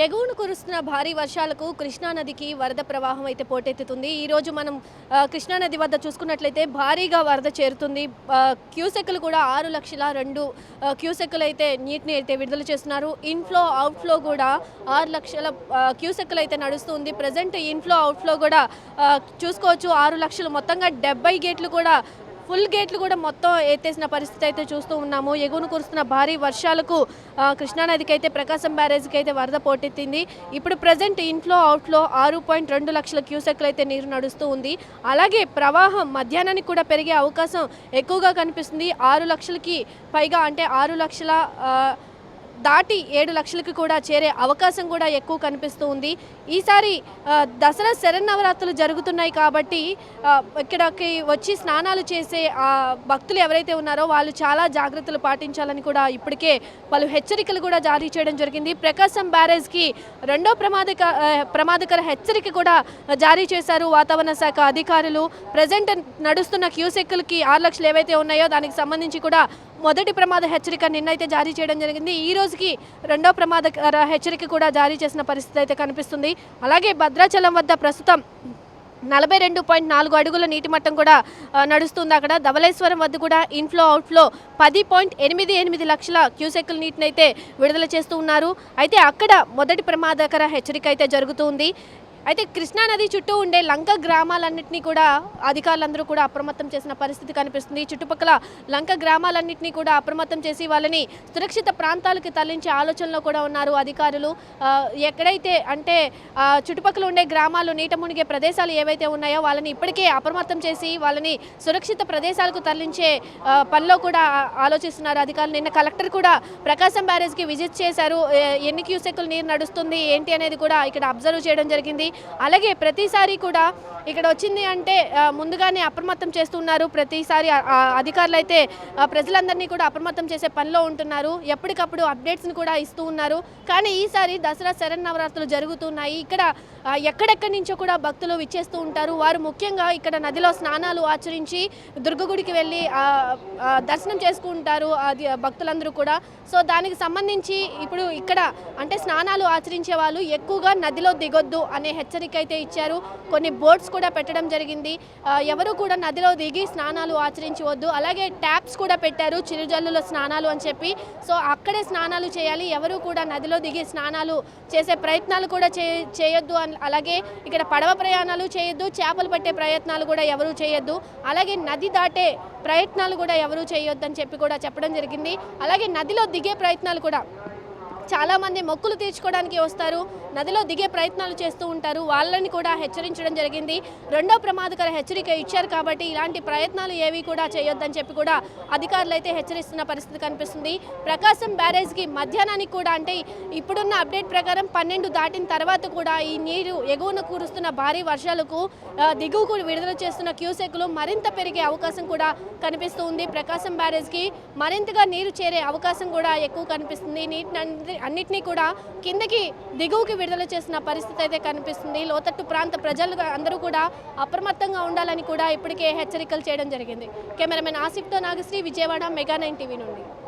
ఎగువను కురుస్తున్న భారీ వర్షాలకు కృష్ణానదికి వరద ప్రవాహం అయితే పోటెత్తుతుంది. ఈరోజు మనం కృష్ణానది వద్ద చూసుకున్నట్లయితే భారీగా వరద చేరుతుంది. క్యూసెక్లు కూడా ఆరు లక్షల రెండు క్యూసెక్లు అయితే నీటిని అయితే విడుదల చేస్తున్నారు. ఇన్ఫ్లో అవుట్ఫ్లో కూడా ఆరు లక్షల క్యూసెక్లు అయితే నడుస్తుంది. ప్రజెంట్ ఇన్ఫ్లో అవుట్ఫ్లో కూడా చూసుకోవచ్చు ఆరు లక్షలు మొత్తంగా డెబ్బై గేట్లు కూడా ఫుల్ గేట్లు కూడా మొత్తం ఎత్తేసిన పరిస్థితి అయితే చూస్తూ ఉన్నాము. ఎగువను కురుస్తున్న భారీ వర్షాలకు కృష్ణానదికి అయితే ప్రకాశం బ్యారేజ్కి అయితే వరద పోటెత్తింది. ఇప్పుడు ప్రజెంట్ ఇన్ఫ్లో అవుట్ఫ్లో ఆరు పాయింట్ రెండు లక్షల క్యూసెక్లు అయితే నీరు నడుస్తూ ఉంది. అలాగే ప్రవాహం మధ్యాహ్నానికి కూడా పెరిగే అవకాశం ఎక్కువగా కనిపిస్తుంది. ఆరు లక్షలకి పైగా అంటే ఆరు లక్షల దాటి ఏడు లక్షలకు కూడా చేరే అవకాశం కూడా ఎక్కువ కనిపిస్తూ ఉంది. ఈసారి దసరా శరన్నవరాత్రులు జరుగుతున్నాయి కాబట్టి ఇక్కడకి ఇక్కడికి వచ్చి స్నానాలు చేసే భక్తులు ఎవరైతే ఉన్నారో వాళ్ళు చాలా జాగ్రత్తలు పాటించాలని కూడా ఇప్పటికే పలు హెచ్చరికలు కూడా జారీ చేయడం జరిగింది. ప్రకాశం బ్యారేజ్కి రెండో ప్రమాదక ప్రమాదకర హెచ్చరిక కూడా జారీ చేశారు వాతావరణ శాఖ అధికారులు. ప్రజెంట్ నడుస్తున్న క్యూసెక్కులకి ఆరు లక్షలు ఏవైతే ఉన్నాయో దానికి సంబంధించి కూడా మొదటి ప్రమాద హెచ్చరిక నిన్నైతే జారీ చేయడం జరిగింది. ఈ రోజుకి రెండో ప్రమాదకర హెచ్చరిక కూడా జారీ చేసిన పరిస్థితి అయితే కనిపిస్తుంది. అలాగే భద్రాచలం వద్ద ప్రస్తుతం నలభై రెండు పాయింట్ నాలుగు అడుగుల నీటి మట్టం కూడా నడుస్తుంది. అక్కడ ధవళేశ్వరం వద్ద కూడా ఇన్ఫ్లో అవుట్ఫ్లో పది పాయింట్ ఎనిమిది ఎనిమిది లక్షల క్యూసెక్కుల నీటిని అయితే విడుదల చేస్తూ ఉన్నారు. అయితే అక్కడ మొదటి ప్రమాదకర హెచ్చరిక అయితే జరుగుతుంది అయితే కృష్ణానది చుట్టూ ఉండే లంక గ్రామాలన్నింటినీ కూడా అధికారులందరూ కూడా అప్రమత్తం చేసిన పరిస్థితి కనిపిస్తుంది. చుట్టుపక్కల లంక గ్రామాలన్నింటినీ కూడా అప్రమత్తం చేసి వాళ్ళని సురక్షిత ప్రాంతాలకు తరలించే ఆలోచనలో కూడా ఉన్నారు అధికారులు. ఎక్కడైతే అంటే చుట్టుపక్కల ఉండే గ్రామాలు నీట మునిగే ప్రదేశాలు ఏవైతే ఉన్నాయో వాళ్ళని ఇప్పటికే అప్రమత్తం చేసి వాళ్ళని సురక్షిత ప్రదేశాలకు తరలించే పనిలో కూడా ఆలోచిస్తున్నారు అధికారులు. నిన్న కలెక్టర్ కూడా ప్రకాశం బ్యారేజ్కి విజిట్ చేశారు. ఎన్ని క్యూసెక్కులు నీరు నడుస్తుంది ఏంటి అనేది కూడా ఇక్కడ అబ్జర్వ్ చేయడం జరిగింది. అలాగే ప్రతిసారి కూడా ఇక్కడ వచ్చింది అంటే ముందుగానే అప్రమత్తం చేస్తున్నారు. ప్రతిసారి అధికారులు అయితే ప్రజలందరినీ కూడా అప్రమత్తం చేసే పనిలో ఉంటున్నారు. ఎప్పటికప్పుడు అప్డేట్స్ని కూడా ఇస్తూ ఉన్నారు. కానీ ఈసారి దసరా శరన్నవరాత్రులు జరుగుతున్నాయి. ఇక్కడ ఎక్కడెక్కడి నుంచో కూడా భక్తులు విచ్చేస్తూ ఉంటారు. వారు ముఖ్యంగా ఇక్కడ నదిలో స్నానాలు ఆచరించి దుర్గగుడికి వెళ్ళి దర్శనం చేసుకుంటారు అది భక్తులందరూ కూడా. సో దానికి సంబంధించి ఇప్పుడు ఇక్కడ అంటే స్నానాలు ఆచరించే వాళ్ళు ఎక్కువగా నదిలో దిగొద్దు అనే హెచ్చరిక అయితే ఇచ్చారు. కొన్ని బోట్స్ కూడా పెట్టడం జరిగింది. ఎవరు కూడా నదిలో దిగి స్నానాలు ఆచరించవద్దు. అలాగే ట్యాప్స్ కూడా పెట్టారు చిరుజల్లులో స్నానాలు అని చెప్పి. సో అక్కడే స్నానాలు చేయాలి. ఎవరు కూడా నదిలో దిగి స్నానాలు చేసే ప్రయత్నాలు కూడా చేయొద్దు అలాగే ఇక్కడ పడవ ప్రయాణాలు చేయొద్దు. చేపలు పట్టే ప్రయత్నాలు కూడా ఎవరు చేయొద్దు. అలాగే నది దాటే ప్రయత్నాలు కూడా ఎవరు చేయొద్దు అని చెప్పి కూడా చెప్పడం జరిగింది. అలాగే నదిలో దిగే ప్రయత్నాలు కూడా చాలామంది మొక్కులు తీర్చుకోవడానికి వస్తారు నదిలో దిగే ప్రయత్నాలు చేస్తూ ఉంటారు వాళ్ళని కూడా హెచ్చరించడం జరిగింది. రెండో ప్రమాదకర హెచ్చరిక ఇచ్చారు కాబట్టి ఇలాంటి ప్రయత్నాలు ఏవి కూడా చేయొద్దని చెప్పి కూడా అధికారులు అయితే హెచ్చరిస్తున్న పరిస్థితి కనిపిస్తుంది. ప్రకాశం బ్యారేజ్కి మధ్యాహ్నానికి కూడా అంటే ఇప్పుడున్న అప్డేట్ ప్రకారం పన్నెండు దాటిన తర్వాత కూడా ఈ నీరు ఎగువన కురుస్తున్న భారీ వర్షాలకు దిగువకు విడుదల చేస్తున్న క్యూసెక్లు మరింత పెరిగే అవకాశం కూడా కనిపిస్తూ ఉంది. ప్రకాశం బ్యారేజ్కి మరింతగా నీరు చేరే అవకాశం కూడా ఎక్కువ కనిపిస్తుంది. నీటి అన్నిటినీ కూడా కిందకి దిగువకి విడుదల చేసిన పరిస్థితి అయితే కనిపిస్తుంది. లోతట్టు ప్రాంత ప్రజలు అందరూ కూడా అప్రమత్తంగా ఉండాలని కూడా ఇప్పటికే హెచ్చరికలు చేయడం జరిగింది. Cameraman ఆసిఫ్తో Nagasri Vijayawada mega nine TV నుండి.